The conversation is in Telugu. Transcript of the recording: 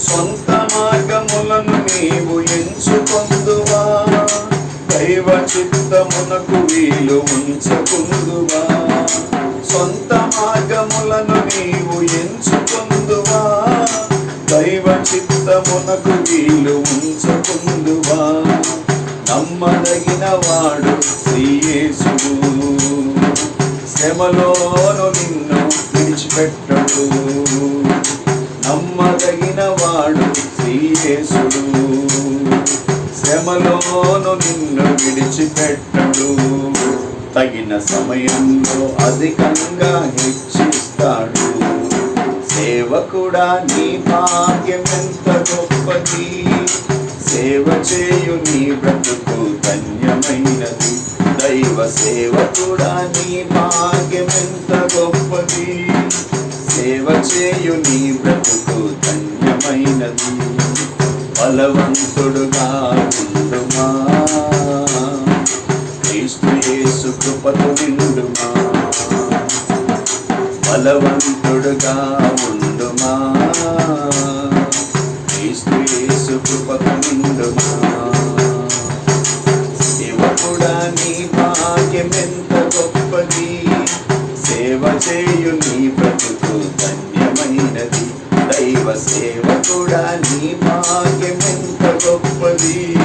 సొంత మార్గములను నీవు ఎంచుకొందువా? దైవ చిత్తమునకు వీలు ఉంచకుందువా? సొంత మార్గములను నీవు ఎంచుకొందువా? దైవ చిత్తమునకు వీలు ఉంచకుందువా? నమ్మదగిన వాడు శ్రీయేసుడు శ్రమలోను నిన్ను విడిచిపెట్టడు. యేసుడు శ్రమలోను నిన్ను విడిచిపెట్టడు. తగిన సమయంలో అధికంగా హెచ్చిస్తాడు. సేవకుడా నీ భాగ్యం ఎంత గొప్పది? సేవ చేయు నీ బ్రతుకు ధన్యమైనది. దైవ సేవకుడా నీ భాగ్యం ఎంత గొప్పది? సేవ చేయు నీ బ్రతుకు ధన్యమైనది. బలవంతుడుగా ఉండుమా? క్రీస్తు కృపతో నిండుమా? బలవంతుడుగా ఉండుమా? క్రీస్తు యేసు కృపతో నిండుమా? సేవకుడా నీ భాగ్యమెంత గొప్పది. సేవ చేయు నీ బ్రతుకు ధన్యమైనది. దైవ సేవకుడా నీ భాగ్యం ఎంత గొప్పది సేవ చేయు